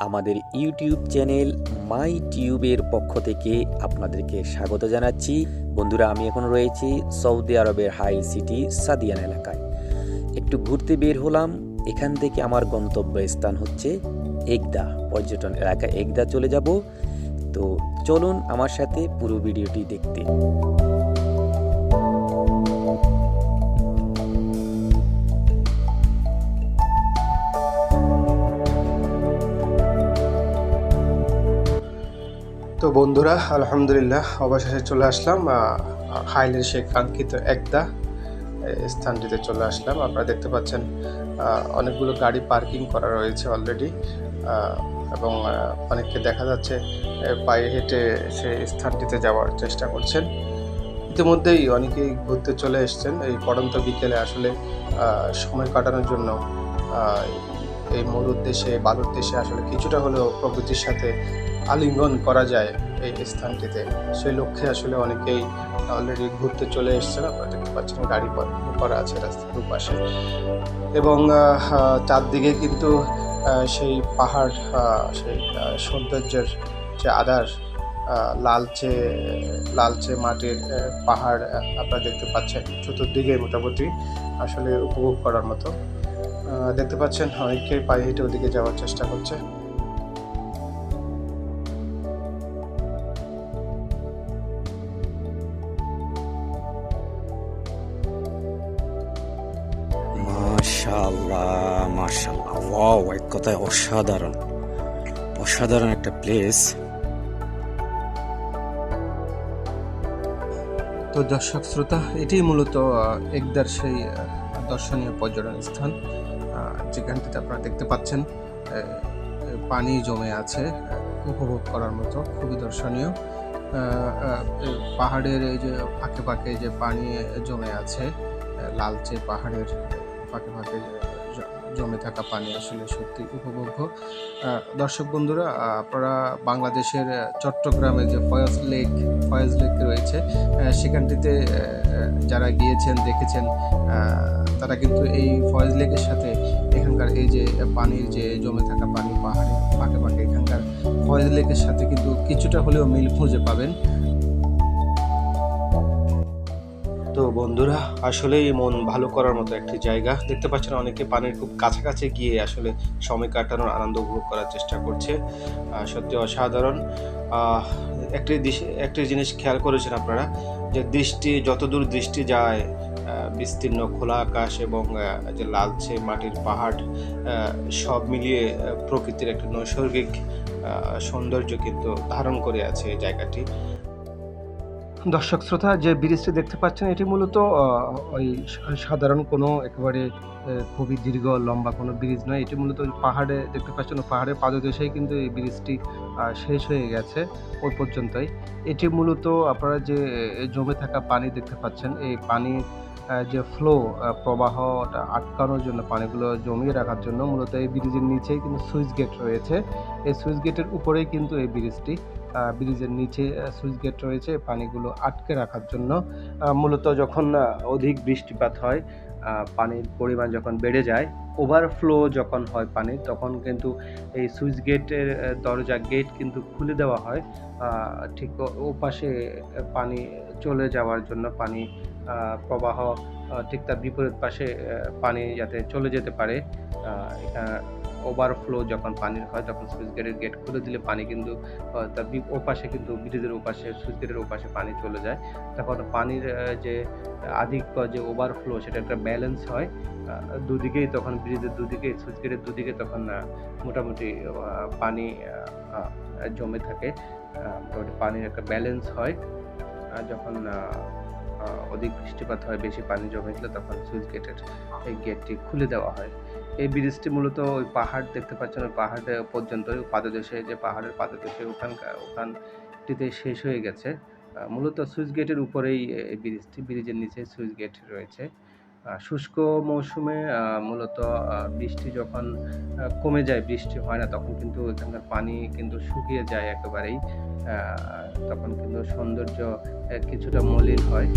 আমাদের YouTube channel my টিউবের পক্ষ থেকে আপনাদেরকে স্বাগত জানাচ্ছি। বন্ধুরা, আমি এখন রয়েছি সৌদি আরবের হাই সিটি সাদিয়ান এলাকায়। একটু ঘুরতে বের হলাম। এখান থেকে আমার গন্তব্য স্থান হচ্ছে একদা পর্যটন এলাকা একদা চলে যাব। তো চলুন আমার সাথে পুরো ভিডিওটি দেখতে। বন্ধুরা, আলহামদুলিল্লাহ, অবশেষে চলে আসলাম হাইলের সেই কাঙ্ক্ষিত একদা স্থানটিতে চলে আসলাম। আপনারা দেখতে পাচ্ছেন অনেকগুলো গাড়ি পার্কিং করা রয়েছে অলরেডি এবং অনেককে দেখা যাচ্ছে পায়ে হেঁটে সেই স্থানটিতে যাওয়ার চেষ্টা করছেন। ইতিমধ্যেই অনেকেই ঘুরতে চলে এসছেন। এই পড়ন্ত বিকেলে আসলে সময় কাটানোর জন্য এই মূল দেশে বালুর দেশে আসলে কিছুটা হলেও প্রকৃতির সাথে আলিঙ্গন করা যায় এই স্থানটিতে। সেই লক্ষ্যে আসলে অনেকেই অলরেডি ঘুরতে চলে এসছেন, আপনারা দেখতে পাচ্ছেন গাড়ি করা আছে রাস্তার দুপাশে। এবং চারদিকে কিন্তু সেই পাহাড় সেই সৌন্দর্যের যে আদার লালচে লালচে মাটির পাহাড় আপনারা দেখতে পাচ্ছেন। চতুর্দিকে মোটামুটি আসলে উপভোগ করার মতো। দেখতে পাচ্ছেন অনেকেই পায়ে হেঁটে ওদিকে যাওয়ার চেষ্টা করছে। মাশাল্লাহ মাশাল্লাহ ওয়াও এক কথায় অসাধারণ। অসাধারণ একটা প্লেস তো দর্শক শ্রোতা এটি মূলত একদার সেই দর্শনীয় পর্যটন স্থান। যেখানটিতে আপনারা দেখতে পাচ্ছেন পানি জমে আছে উপভোগ করার মতো, খুবই দর্শনীয়। পাহাড়ের এই যে ফাঁকে ফাঁকে যে পানি জমে আছে লালচে পাহাড়ের ফাঁকে ফাঁকে জমে থাকা পানি আসলে সত্যি উপভোগ্য। দর্শক বন্ধুরা আপনারা বাংলাদেশের চট্টগ্রামে যে ফয়াজ লেক ফয়াজ লেক রয়েছে সেখানটিতে যারা গিয়েছেন, দেখেছেন তারা কিন্তু এই ফয়েজ লেকের সাথে এখানকার এই যে পানির যে জমে থাকা পানি, পাহাড়ের ফাঁকে ফাঁকে এখানকার ফয়েজ লেকের সাথে কিন্তু কিছুটা হলেও মিল খুঁজে পাবেন। তো বন্ধুরা, আসলেই মন ভালো করার মতো একটি জায়গা। দেখতে পাচ্ছেন অনেকে পানির খুব কাছাকাছি গিয়ে আসলে সময় কাটানোর আনন্দ উপভোগ করার চেষ্টা করছে। সত্যি অসাধারণ। একটি একটি জিনিস খেয়াল করেছেন আপনারা, যে দৃষ্টি, যতদূর দৃষ্টি যায় বিস্তীর্ণ খোলা আকাশ এবং যে লালচে মাটির পাহাড় সব মিলিয়ে প্রকৃতির একটা নৈসর্গিক সৌন্দর্য কিন্তু ধারণ করে আছে এই জায়গাটি। দর্শক শ্রোতা যে ব্রিজটি দেখতে পাচ্ছেন এটি মূলত ওই সাধারণ কোনো একেবারে খুবই দীর্ঘ লম্বা কোনো ব্রিজ নয়। এটি মূলত পাহাড়ে দেখতে পাচ্ছেন পাহাড়ের পাদদেশেই কিন্তু এই ব্রিজটি শেষ হয়ে গেছে ওই পর্যন্তই। এটি মূলত আপনারা যে জমে থাকা পানি দেখতে পাচ্ছেন এই আহ, যে ফ্লো প্রবাহটা আটকানোর জন্য, পানিগুলো জমিয়ে রাখার জন্য মূলত এই ব্রিজের নিচেই কিন্তু সুইচ গেট রয়েছে। এই সুইচ গেটের উপরেই কিন্তু এই ব্রিজটি ব্রিজের নিচে সুইচ গেট রয়েছে পানিগুলো আটকে রাখার জন্য। মূলত যখন অধিক বৃষ্টিপাত হয় পানির পরিমাণ যখন বেড়ে যায় ওভারফ্লো যখন হয় পানির, তখন কিন্তু এই সুইচ গেটের দরজা গেট কিন্তু খুলে দেওয়া হয়। ঠিক ওপাশে পানি চলে যাওয়ার জন্য পানি প্রবাহ ঠিক তার বিপরীত পাশে পানি যাতে চলে যেতে পারে ওভারফ্লো যখন পানির হয়, তখন সুইচ গেটের গেট খুলে দিলে পানি কিন্তু তার ওপাশে কিন্তু ব্রিজের ওপাশে, সুইচ গেটের ওপাশে পানি চলে যায়। তখন পানির যে আধিক্য যে ওভারফ্লো সেটা একটা ব্যালেন্স হয় দুদিকেই তখন ব্রিজের দুদিকে, সুইচ গেটের দুদিকে তখন মোটামুটি পানি জমে থাকে। মোটামুটি পানির একটা ব্যালেন্স হয়। যখন অধিক বৃষ্টিপাত হয়, বেশি পানি জমেছিল, তখন সুইচ গেটের এই গেটটি খুলে দেওয়া হয়। এই ব্রিজটি মূলত ওই পাহাড় দেখতে পাচ্ছেন, ওই পাহাড়ে পর্যন্ত পাদদেশে, যে পাহাড়ের পাদদেশে ওখানকার ওখানটিতে শেষ হয়ে গেছে। মূলত সুইচ গেটের উপরেই এই ব্রিজটি, ব্রিজের নিচে সুইচ গেট রয়েছে। শুষ্ক মৌসুমে মূলত বৃষ্টি যখন কমে যায়, বৃষ্টি হয় না, তখন কিন্তু এখানকার পানি কিন্তু শুকিয়ে যায় একেবারেই। তখন কিন্তু সৌন্দর্য কিছুটা মলিন হয়।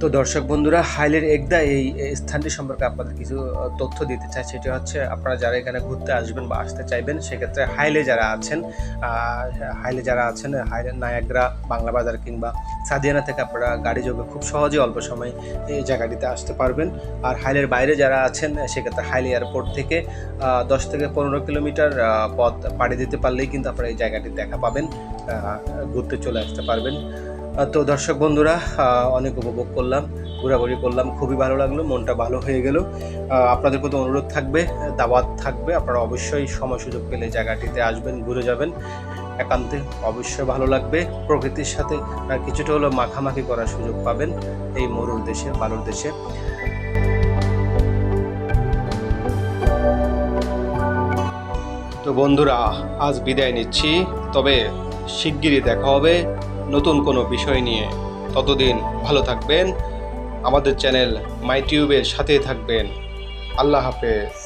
তো দর্শক বন্ধুরা হাইলের একদা এই স্থানটি সম্পর্কে আপনাদের কিছু তথ্য দিতে চাই। সেটি হচ্ছে, আপনারা যারা এখানে ঘুরতে আসবেন বা আসতে চাইবেন, সেক্ষেত্রে হাইলে যারা আছেন হাইলে যারা আছেন হাইলে নায়াগ্রা, বাংলা বাজার কিংবা সাদিয়ানা থেকে আপনারা গাড়ি যোগে খুব সহজে অল্প সময় এই জায়গাটিতে আসতে পারবেন। আর হাইলের বাইরে যারা আছেন, সেক্ষেত্রে হাইলে এয়ারপোর্ট থেকে দশ থেকে পনেরো কিলোমিটার পথ পাড়ি দিতে পারলেই কিন্তু আপনারা এই জায়গাটি দেখা পাবেন ঘুরতে চলে আসতে পারবেন। তো দর্শক বন্ধুরা অনেক উপভোগ করলাম ঘোরাঘুরি করলাম খুবই ভালো লাগল মনটা ভালো হয়ে গেল। আপনাদের প্রতি অনুরোধ থাকবে দাওয়াত থাকবে আপনারা অবশ্যই সময় সুযোগ পেলে জায়গাটিতে আসবেন ঘুরে যাবেন। একান্তে অবশ্যই ভালো লাগবে প্রকৃতির সাথে আহ, কিছুটা হলেও মাখামাখি করার সুযোগ পাবেন এই মরুর দেশে বালুর দেশে। তো বন্ধুরা আজ বিদায় নিচ্ছি তবে শিগগিরই দেখা হবে। নতুন কোনো বিষয় নিয়ে। ততদিন ভালো থাকবেন। আমাদের চ্যানেল মাই টিউবের সাথেই থাকবেন। আল্লাহ হাফেজ।